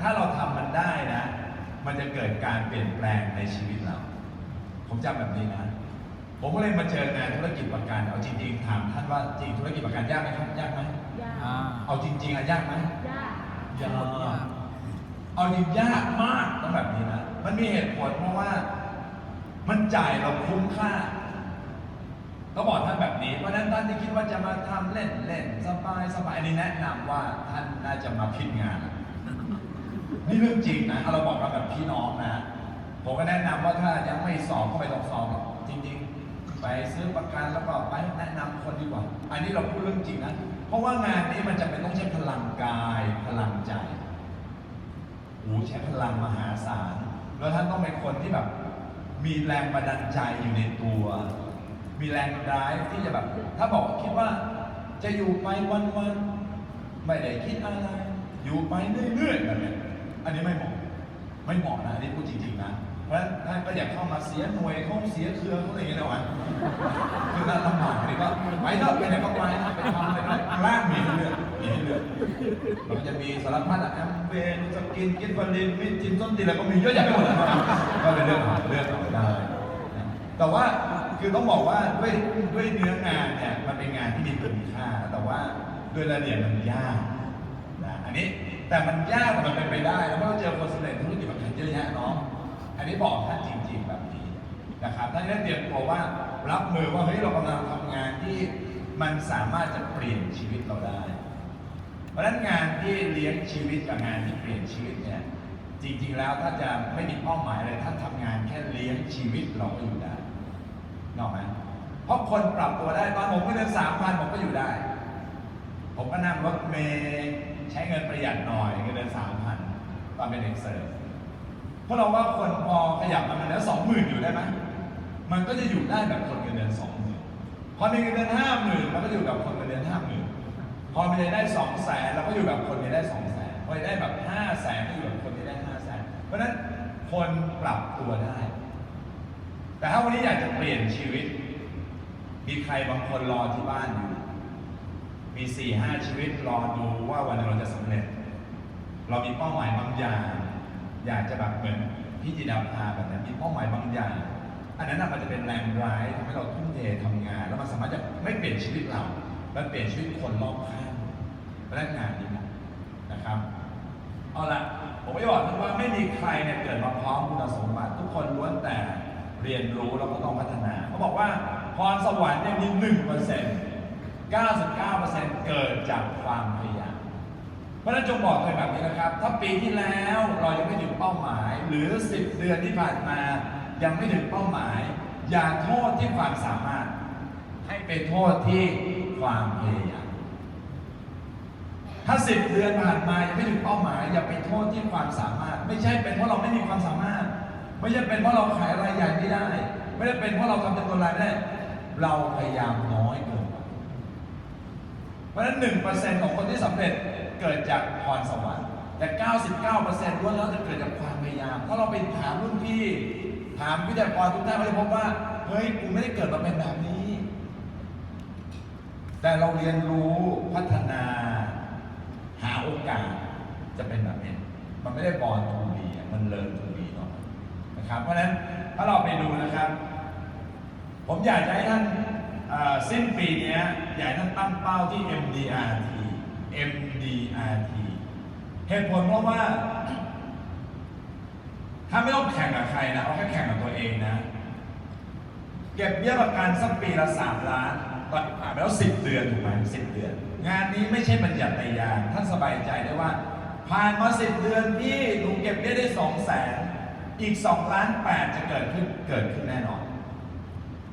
ถ้าเราทำมันได้นะ มันจะเกิดการเปลี่ยนแปลงในชีวิตเรา ผมจำแบบนี้นะ ผมก็เลยมาเจองานธุรกิจประกันเอาจริงๆถามท่านว่าจริงธุรกิจประกันยากไหมครับยากไหมยากอ่าเอาจริงๆอะยากไหมยากยากเอาจริงยากมากต้องแบบนี้นะมันมีเหตุผลเพราะว่ามันจ่ายเราคุ้มค่าก็บอกท่านแบบนี้ เพราะฉะนั้นท่านที่คิดว่าจะมาทำเล่นเล่นสบายสบายอันนี้แนะนำว่าท่านน่าจะมาผิดงาน นี่เรื่องจริงนะเอาเราบอกเราแบบพี่น้องนะ ผมก็แนะนำว่าถ้ายังไม่สอบก็ไม่ต้องสอบหรอกจริง ๆ ไปซื้อประกันแล้วก็ไปแนะนำคนดีกว่า อันนี้เราพูดเรื่องจริงนะ เพราะว่างานนี้มันจะเป็นต้องใช้พลังกายพลังใจโอ้ใช้พลังมหาศาล แล้วท่านต้องเป็นคนที่แบบมีแรงบันดาลใจอยู่ในตัว มีแรงร้ายที่จะแบบ ถ้าบอกคิดว่าจะอยู่ไปวันๆไม่ได้คิดอะไร อยู่ไปเรื่อยๆแบบเนี้ย อันนี้ไม่เหมาะไม่เหมาะนะอันนี้พูดจริงๆนะเพราะฉะนั้นท่านก็อยากเข้ามาเสียหน่วยเขาเสียเครือเขาอะไรอย่างเงี้ยนะวะคือท่าลำบากนี่ก็ไปเถอะไปไหนก็ไปนะไปทำอะไรได้ล่างมีให้เลือกมีให้เลือกมันจะมีสารพัดอะแอมเบนสกินกินฟาลินมิจินส้นตีอะไรก็มีเยอะแยะไปหมดเลยก็เป็นเรื่องของเลือกเอาได้แต่ว่าคือต้องบอกว่าด้วยด้วยเนื้องานเนี่ยมันเป็นงานที่มีคุณค่า แต่ว่าด้วยรายละเอียดมันยากนะอันนี้ แต่มันยากแต่มันเป็นไปได้แล้วเพราะเราเจอคนสำเร็จธุรกิจแบบนี้เยอะแยะเนาะอันนี้บอกท่านจริง ๆ แบบนี้นะครับท่านได้เตรียมตัวว่ารับมือว่าเฮ้ยเรากำลังทำงานที่มันสามารถจะเปลี่ยนชีวิตเราได้ เพราะฉะนั้นงานที่เลี้ยงชีวิตกับงานที่เปลี่ยนชีวิตเนี่ยจริง ๆ แล้วถ้าจะไม่มีเป้าหมายเลยท่านทำงานแค่เลี้ยงชีวิตเราก็อยู่ได้นอกไหมเพราะคนปรับตัวได้ตอนผมก็เดือนสามพันผมก็อยู่ได้ ผมก็นั่งรถเมย์ ใช้เงินประหยัดหน่อยเงินเดือนสามพันตอนเป็นเด็กเสิร์ฟเพราะเราว่าคนพอขยับมาแล้วสองหมื่นอยู่ได้ไหมมันก็จะอยู่ได้แบบคนเงินเดือนสองหมื่นพอมีเงินเดือนห้าหมื่นเราก็อยู่กับคนเงินเดือนห้าหมื่นพอมีรายได้สองแสนเราก็อยู่กับคนมีรายได้สองแสนพอได้แบบห้าแสนก็อยู่กับคนที่ได้ห้าแสนเพราะฉะนั้นคนปรับตัวได้ แต่ถ้าวันนี้อยากจะเปลี่ยนชีวิต มีใครบางคนรอที่บ้านอยู่ มีสี่ห้าชีวิตรอดูว่าวันนึงเราจะสำเร็จ เรามีเป้าหมายบางอย่าง อยากจะแบบเหมือนพี่จิดาภาแบบนั้นมีเป้าหมายบางอย่าง อันนั้นมันจะเป็นแรงร้ายทำให้เราทุ่มเททำงาน แล้วมันสามารถจะไม่เปลี่ยนชีวิตเรามันเปลี่ยนชีวิตคนรอบข้างพนักงานนี้นะครับเอาละผมไม่บอกท่านว่าไม่มีใครเนี่ยเกิดมาพร้อมคุณสมบัติ ทุกคนล้วนแต่เรียนรู้แล้วก็ต้องพัฒนาเขาบอกว่าพรสวรรค์เนี่ยมีหนึ่งเปอร์เซ็นต์ 99%เกิดจากความพยายาม เพราะฉะนั้นจงบอกเลยแบบนี้นะครับ ถ้าปีที่แล้วเรายังไม่ถึงเป้าหมาย หรือ 10 เดือนที่ผ่านมา ยังไม่ถึงเป้าหมาย อย่าโทษที่ความสามารถ ให้ไปโทษที่ความพยายาม ถ้า 10 เดือนผ่านมายังไม่ถึงเป้าหมาย อย่าไปโทษที่ความสามารถ ไม่ใช่เป็นเพราะเราไม่มีความสามารถ ไม่ใช่เป็นเพราะเราขายรายใหญ่ไม่ได้ ไม่ได้เป็นเพราะเราทำจำนวนรายไม่ได้ เราพยายามน้อยเกินไป เพราะฉะนั้นหนึ่งเปอร์เซ็นต์ของคนที่สำเร็จเกิดจากพรสวรรค์แต่ 99เปอร์เซ็นต์ล้วนแล้วจะเกิดจากความพยายาม ถ้าเราไปถามรุ่นพี่ ถามวิทยากรทุกท่านเขาจะพบว่า เฮ้ยกูไม่ได้เกิดมาเป็นแบบนี้ แต่เราเรียนรู้พัฒนา หาโอกาสจะเป็นแบบนี้ มันไม่ได้บอลทูบีมันเลิร์นทูบีเนาะนะครับ เพราะฉะนั้นถ้าเราไปดูนะครับ ผมอยากจะให้ท่าน สิ้นปีเนี้ยอยากให้ท่านตั้งเป้าที่ MDRT MDRT เหตุผลเพราะว่า ถ้าไม่ต้องแข่งกับใครนะเอาแค่แข่งกับตัวเองนะ เก็บเบี้ยประกันสักปีละสามล้านตอนผ่านไปแล้วสิบเดือนถูกไหมสิบเดือน งานนี้ไม่ใช่บัญญัติในยางท่านสบายใจได้ว่า ผ่านมาสิบเดือนพี่หนูเก็บเบี้ยได้สองแสนอีกสองล้านแปดจะเกิดขึ้นเกิดขึ้นแน่นอน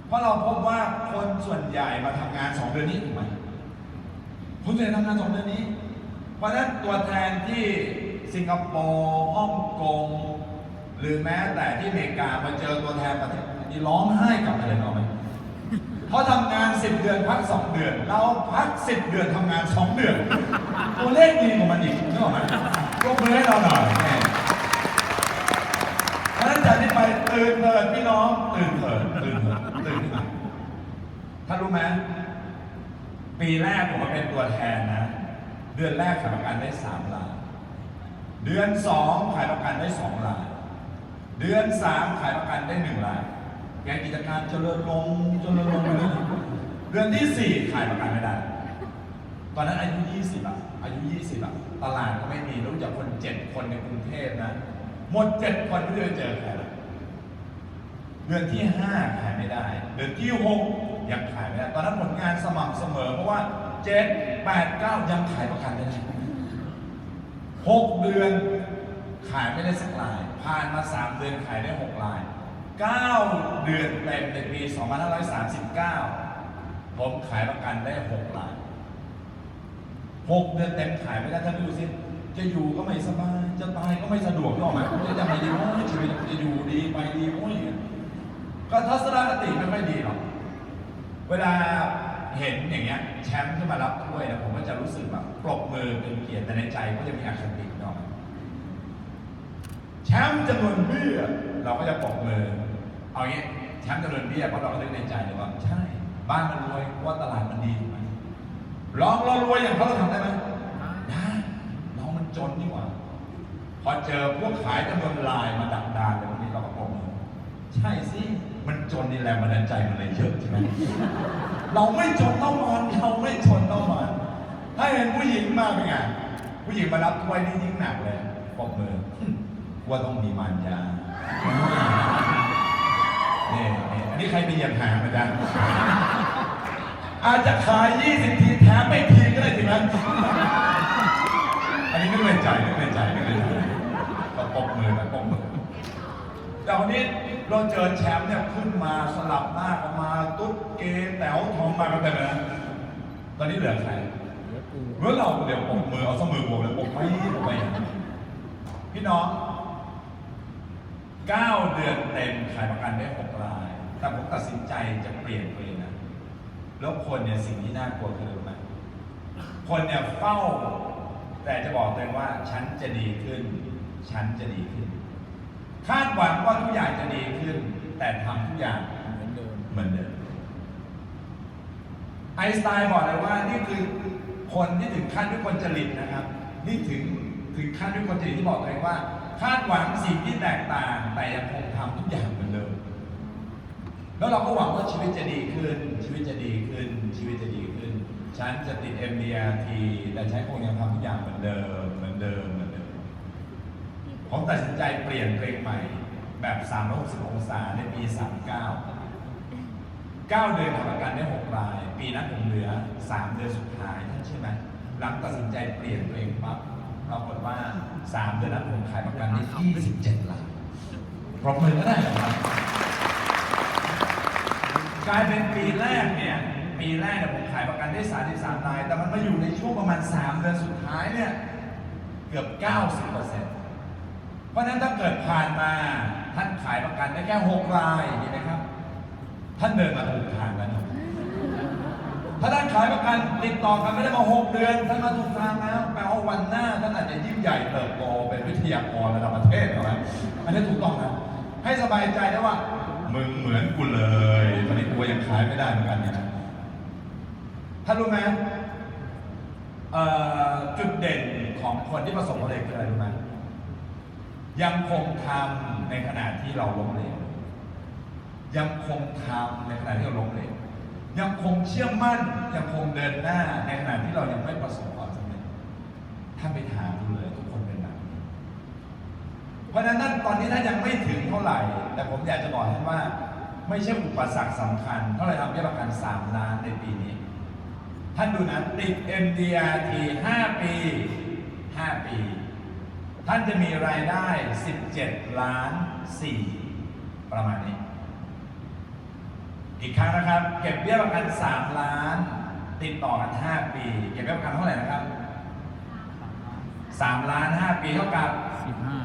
เพราะเราพบว่าคนส่วนใหญ่มาทำงานสองเดือนนี้ถูกไหมคนส่วนใหญ่ทำงานสองเดือนนี้ เพราะฉะนั้นตัวแทนที่สิงคโปร์ฮ่องกงหรือแม้แต่ที่อเมริกามาเจอตัวแทนประเทศนี่ร้องไห้กลับมาเลยเนาไหมเขาทำงาน10เดือนพัก2เดือน เราพัก10เดือนทำงาน2เดือน ตัวเลขดีกว่ามันอีกนึกออกไหมยกมือให้เราหน่อยเพราะฉะนั้นจากนี้ไปตื่นเถิดพี่น้องตื่นเถิดตื่นเถิดตื่น ท่านรู้ไหมปีแรกผมมาเป็นตัวแทนนะ เดือนแรกขายประกันได้3ล้านเดือนสองขายประกันได้สองรายเดือนสามขายประกันได้หนึ่งรายแกกิจการเจริญลงเจริญลงไปเรื่อยเดือนที่สี่ขายประกันไม่ได้ ตอนนั้นอายุยี่สิบอะอายุยี่สิบอะตลาดก็ไม่มีรู้จักคนเจ็ดคนในกรุงเทพนะหมดเจ็ดคนไม่ได้เจอใครเลยเดือนที่ห้าขายไม่ได้ เดือนที่หก ยังขายไม่ได้ตอนนั้นผลงานสม่ำเสมอ เพราะว่าเจ็ดแปดเก้ายังขายประกันไม่ได้หกเดือนขายไม่ได้สักราย ผ่านมาสามเดือนขายได้หกรายเก้าเดือนเต็มในปี 2539 ผมขายประกันได้หกรายหกเดือนเต็มขายไม่ได้ท่านดูสิ จะอยู่ก็ไม่สบาย จะตายก็ไม่สะดวกหรอกไหมจะจะไม่ดีโอ้ยชีวิตจะอยู่ดีไปดีโอ้ยก็ทัศนคติไม่ค่อยดีหรอก เวลาเห็นอย่างเงี้ยแชมป์ที่มารับถ้วยนะผมก็จะรู้สึกแบบปรบมือเป็นเกียรติแต่ในใจก็จะมีอคติหน่อยแชมป์จำนวนเบี้ยเราก็จะปรบมือ เอางี้แชมป์จำนวนเบี้ยเพราะเราก็นึกในใจเลยว่าใช่ บ้านมันรวยว่าตลาดมันดีไหมลองเรารวยอย่างเขาเราทำได้ไหมได้เรามันจนนี่หว่า พอเจอพวกขายจำนวนลายมาดักดานเลยวันนี้เราก็ปรบมือใช่สิ มันจนนี่แรงบันดาลใจมันเลยเยอะใช่ไหมเราไม่จนต้องมันเราไม่จนต้องมันถ้าเห็นผู้หญิงมากเป็นไงผู้หญิงมารับถ้วยนี่ยิ่งหนักเลยปรบมือว่าต้องมีมารยาเนี่ยนี่ยอันนี้ใครไปเหยียบหางมาจ๊ะอาจจะขาย 20 ทีแถมไม่ทีก็ได้ทีนั้นอันนี้นึกในใจนึกในใจนึกในใจก็ปรบมือนะปรบมือแต่วันนี้ เราเจอแชมป์เนี่ยขึ้นมาสลับหน้ากันมาตุ๊ดเกแต๋วทองมากันเต็มเลยนะตอนนี้เหลือใครเมื่อเราเดี๋ยวปมมือเอาสมือผมเลยปมไม่ปมไม่พี่น้องเก้าเดือนเต็มขายประกันได้หกราย แต่ผมตัดสินใจจะเปลี่ยนตัวเองนะ แล้วคนเนี่ยสิ่งที่น่ากลัวคืออะไรคนเนี่ยเฝ้า แต่จะบอกตัวเองว่าฉันจะดีขึ้น ฉันจะดีขึ้น คาดหวังว่าทุกอย่างจะดีขึ้น แต่ทำทุกอย่างเหมือนเดิมเหมือนเดิมไอสไตน์บอกเลยว่านี่คือคนที่ถึงขั้นวิกลจริตนะครับ นี่ถึงถึงขั้นวิกลจริตที่บอกเองว่า คาดหวังสิ่งที่แตกต่างแต่ยังคงทำทุกอย่างเหมือนเดิมแล้วเราก็หวังว่าชีวิตจะดีขึ้น ชีวิตจะดีขึ้น ชีวิตจะดีขึ้น ฉันจะติด MDRT แต่ฉันคงยังทำทุกอย่างเหมือนเดิมเหมือนเดิมเหมือนเดิม ผมตัดสินใจเปลี่ยนเพลงใหม่ แบบ360องศาในปี 39 9 เดือนทำประกันได้ 6 ราย ปีนั้นผมเหลือ 3 เดือนสุดท้ายท่านเชื่อไหมหลังตัดสินใจเปลี่ยนเพลงปั๊บปรากฏว่า 3 เดือนนั้นผมขายประกันได้27รายปรบมือก็ได้ครับกลายเป็นปีแรกเนี่ยปีแรกเนี่ยผมขายประกันได้ 33ราย แต่มันมาอยู่ในช่วงประมาณ 3 เดือนสุดท้ายเนี่ยเกือบ 90%เพราะฉะนั้นถ้าเกิดผ่านมาท่านขายประกันได้แค่6รายเห็นไหมครับ ท่านเดินมาถูกทางแล้วนะถ้าท่านขายประกันติดต่อกันไม่ได้มา6เดือนท่านมาถูกทางแล้วแปลว่าวันหน้าท่านอาจจะยิ่งใหญ่เติบโตเป็นวิทยากรระดับประเทศเอาไหมอันนี้ถูกต้องนะให้สบายใจนะว่ามึงเหมือนกูเลยตอนนี้กูยังขายไม่ได้เหมือนกันเนี่ยท่านรู้ไหมจุดเด่นของคนที่ประสบความสำเร็จคืออะไรรู้ไหม ยังคงทำในขณะที่เราล้มเหลวยังคงทำในขณะที่เราล้มเหลวยังคงเชื่อมั่นยังคงเดินหน้าในขณะที่เรายังไม่ประสบความสำเร็จท่านไปถามดูเลยทุกคนเป็นแบบนี้เพราะฉะนั้นตอนนี้ท่านยังไม่ถึงเท่าไหร่ แต่ผมอยากจะบอกท่านว่า ไม่ใช่อุปสรรคสำคัญเท่าไหร่ทำให้ประกัน3ล้านในปีนี้ ท่านดูนะติด MDRT 5 ปี 5 ปี ท่านจะมีรายได้ 17 ล้าน4ประมาณนี้ อีกครั้งนะครับ เก็บเบี้ยประกัน 3 ล้าน ติดต่อกัน 5 ปี เก็บเบี้ยประกันเท่าไหร่นะครับ 3 ล้าน 5 ปีเท่ากับสิบห้า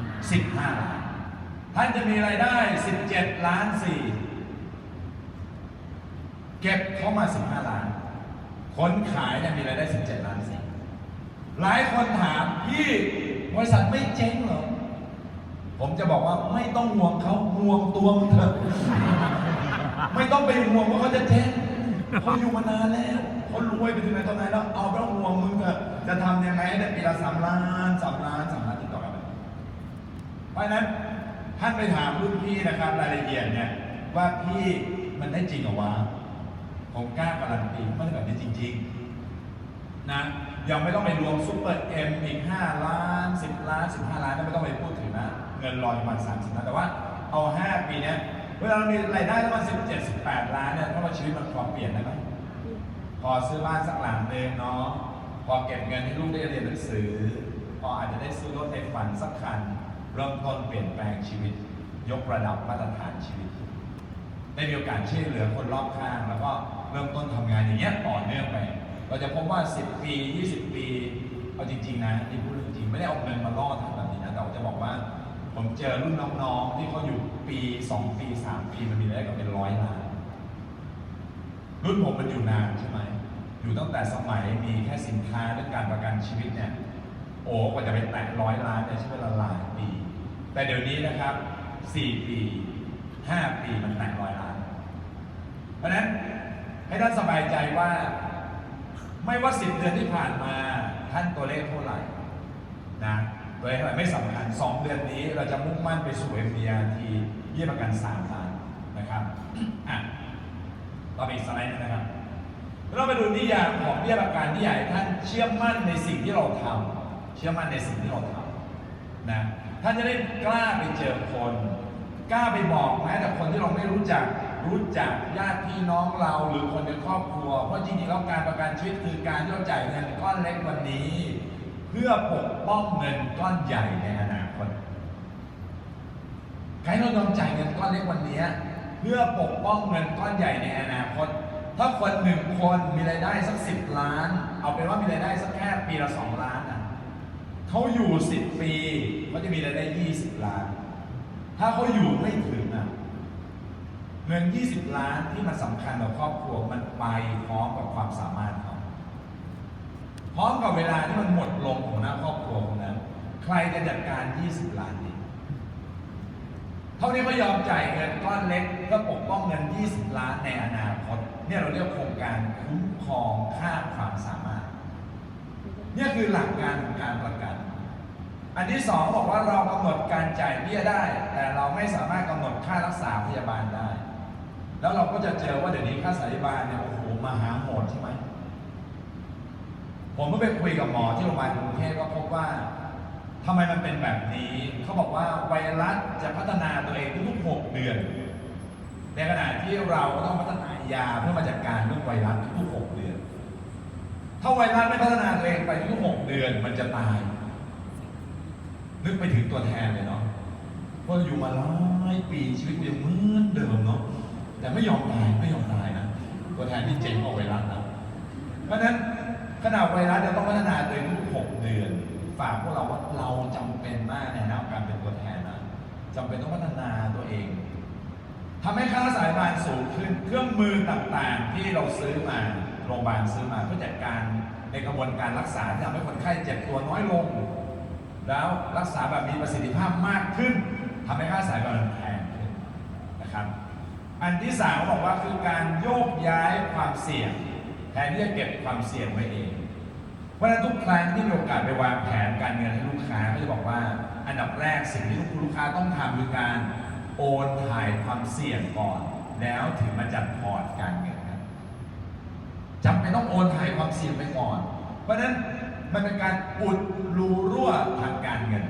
15 ล้าน ท่านจะมีรายได้ 17 ล้าน 4 เก็บเข้ามา 15 ล้าน คนขายเนี่ยมีรายได้ 17 ล้าน 4 หลายคนถามพี่ บริษัทไม่เจ๊งเหรอ ผมจะบอกว่าไม่ต้องห่วงเขาห่วงตัวมึงเถอะ ไม่ต้องไปห่วงว่าเขาจะเจ๊งเขาอยู่มานานแล้วเขารวยไปถึงไหนตอนไหนแล้วเอาไปห่วงมึงเถอะจะทำยังไงให้ได้ปีละสามล้านสามล้านสามล้านติดต่อกันไปเพราะฉะนั้นท่านไปถามรุ่นพี่นะครับรายละเอียดเนี่ยว่าพี่มันได้จริงเหรอวะผมกล้าการันตีมันแบบนี้จริง ๆ นะ ยังไม่ต้องไปรวมซุปเปอร์เอ็มอีก 5 ล้าน 10 ล้าน 15 ล้านนั่นไม่ต้องไปพูดถึงนะ เงินรอยประมาณ30ล้านแต่ว่าเอา 5 ปีเนี้ยเวลาเรามีรายได้ประมาณ17 18 ล้านเนี่ยเพราว่าชีวิตมันพอเปลี่ยนได้ไหมพอซื้อบ้านสักหลังหนึ่งเนาะพอเก็บเงินให้ลูกได้เรียนหนังสือ พออาจจะได้ซื้อรถในฝันสักคัน เริ่มต้นเปลี่ยนแปลงชีวิต ยกระดับมาตรฐานชีวิต ได้มีโอกาสช่วยเหลือคนรอบข้าง แล้วก็เริ่มต้นทำงานอย่างเงี้ยต่อเนื่องไป เราจะพบว่า 10 ปี 20 ปี เอาจริง ๆ นะที่พูดเรื่องจริงไม่ได้เอาเงินมาล่อทำแบบนี้นะแต่ว่าจะบอกว่า ผมเจอรุ่นน้องๆที่เขาอยู่ปี 2 ปี 3 ปีมันมีรายได้กับเป็นร้อยล้านรุ่นผมมันอยู่นานใช่ไหมอยู่ตั้งแต่สมัยมีแค่สินค้าเรื่องการประกันชีวิตเนี่ยโอ้กว่าจะไปแตะร้อยล้านเนี่ยใช้เวลาหลายปี แต่เดี๋ยวนี้นะครับ 4 ปี 5 ปีมันแตะร้อยล้าน เพราะนั้นให้ท่านสบายใจว่า ไม่ว่า10เดือนที่ผ่านมาท่านตัวเลขเท่าไหร่นะตัวเลขเท่าไหร่ไม่สำคัญ2เดือนนี้เราจะมุ่งมั่นไปสู่ MDRT เยี่ยมประกัน3ล้านนะครับอะต่อไปอีกสไลด์นึงนะครับ เราไปดูนิยามของเบี้ยประกันที่ใหญ่ท่านเชื่อมั่นในสิ่งที่เราทำเชื่อมั่นในสิ่งที่เราทำนะท่านจะได้กล้าไปเจอคน กล้าไปบอกแม้แต่คนที่เราไม่รู้จัก รู้จักญาติพี่น้องเราหรือคนในครอบครัว เพราะจริงๆแล้วการประกันชีวิตคือการที่เราจ่ายเงินก้อนเล็กวันนี้ เพื่อปกป้องเงินก้อนใหญ่ในอนาคตใครเรายอมจ่ายเงินก้อนเล็กวันนี้ เพื่อปกป้องเงินก้อนใหญ่ในอนาคต ถ้าคนหนึ่งคนมีรายได้สักสิบล้าน เอาเป็นว่ามีรายได้สักแค่ปีละสองล้านนะเขาอยู่สิบปีเขาจะมีรายได้ยี่สิบล้าน ถ้าเขาอยู่ไม่ถึงอะ เงินยี่สิบล้านที่มันสำคัญต่อครอบครัวมันไปพร้อมกับความสามารถเขาพร้อมกับเวลาที่มันหมดลงของหน้าครอบครัวของนั้น ใครจะจัดการยี่สิบล้านนี้เท่านี้ก็ยอมจ่ายเงินก้อนเล็กเพื่อปกป้องเงิน 20 ล้านในอนาคตเนี่ยเราเรียกโครงการคุ้มครองค่าความสามารถเนี่ยคือหลักการของการประกัน อันที่สองบอกว่าเรากำหนดการจ่ายเบี้ยได้ แต่เราไม่สามารถกำหนดค่ารักษาพยาบาลได้ แล้วเราก็จะเจอว่าเดี๋ยวนี้ค่าสายบาลเนี่ยโอ้โหมหาโหดใช่ไหมผมเมื่อไปคุยกับหมอที่โรงพยาบาลกรุงเทพก็พบว่าทำไมมันเป็นแบบนี้ เขาบอกว่าไวรัสจะพัฒนาตัวเองทุกๆ6เดือน ในขณะที่เราก็ต้องพัฒนายาเพื่อมาจัดการเรื่องไวรัสทุกๆ6เดือน ถ้าไวรัสไม่พัฒนาตัวเองไปทุกๆ6เดือนมันจะตาย นึกไปถึงตัวแทนเลยเนาะว่าอยู่มาหลายปีชีวิตกูยังเหมือนเดิมเนาะ แต่ไม่ยอมตายไม่ยอมตายนะตัวแทนที่เจ๋งกว่าไวรัสนะเพราะฉะนั้นขนาดไวรัสจะต้องพัฒนาตัวเองทุกหกเดือน ฝากพวกเราว่าเราจำเป็นมากในฐานะการเป็นตัวแทนนะจำเป็นต้องพัฒนาตัวเองทำให้ค่ารักษาพยาบาลสูงขึ้น เครื่องมือต่างๆ ที่เราซื้อมาโรงพยาบาลซื้อมาเพื่อจัดการในกระบวนการรักษาที่ทำให้คนไข้เจ็บตัวน้อยลง แล้วรักษาแบบมีประสิทธิภาพมากขึ้นทำให้ค่ารักษายบาลแพงขึ้นนะครับ อันที่สามเขาบอกว่าคือการโยกย้ายความเสี่ยงแทนที่จะเก็บความเสี่ยงไว้เองเพราะฉะนั้นทุกครั้งที่มีโอกาสไปวางแผนการเงินให้ลูกค้าก็จะบอกว่า อันดับแรกสิ่งที่ลูกค้าต้องทำคือการโอนถ่ายความเสี่ยงก่อน แล้วถึงมาจัดพอร์ตการเงินครับจำเป็นต้องโอนถ่ายความเสี่ยงไปก่อน เพราะฉะนั้นมันเป็นการอุดรูรั่วทางการเงิน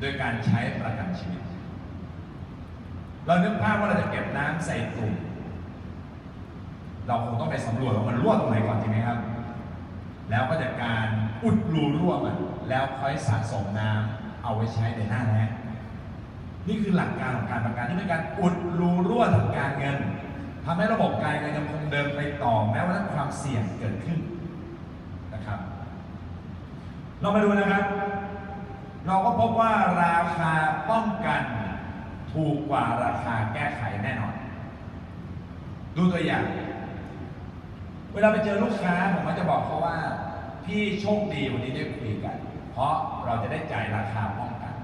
โดยการใช้ประกันชีวิต เรานึกภาพว่าเราจะเก็บน้ำใส่ตุ่ม เราคงต้องไปสำรวจว่ามันรั่วตรงไหนก่อนจริงไหมครับ แล้วก็จัดการอุดรูรั่วมันแล้วค่อยสะสมน้ำเอาไว้ใช้ในหน้าแล้งนี่คือหลักการของการประกันที่เป็นการอุดรูรั่วทางการเงินทำให้ระบบการเงินยังคงเดินไปต่อแม้ว่าความเสี่ยงเกิดขึ้นนะครับ เรามาดูนะครับ เราก็พบว่าราคาป้องกัน ถูกกว่าราคาแก้ไขแน่นอน ดูตัวอย่าง เวลาไปเจอลูกค้าผมก็จะบอกเขาว่า พี่โชคดีวันนี้ได้คุยกัน เพราะเราจะได้จ่ายราคาป้องกัน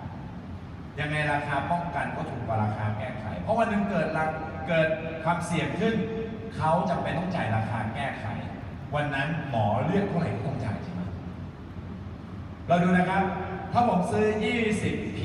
ยังไงราคาป้องกันก็ถูกกว่าราคาแก้ไข เพราะวันหนึ่งเกิดราเกิดความเสี่ยงขึ้น เขาจำเป็นต้องจ่ายราคาแก้ไข วันนั้นหมอเรียกเท่าไหร่ก็ต้องจ่ายใช่ไหมเราดูนะครับ ถ้าผมซื้อ 20 p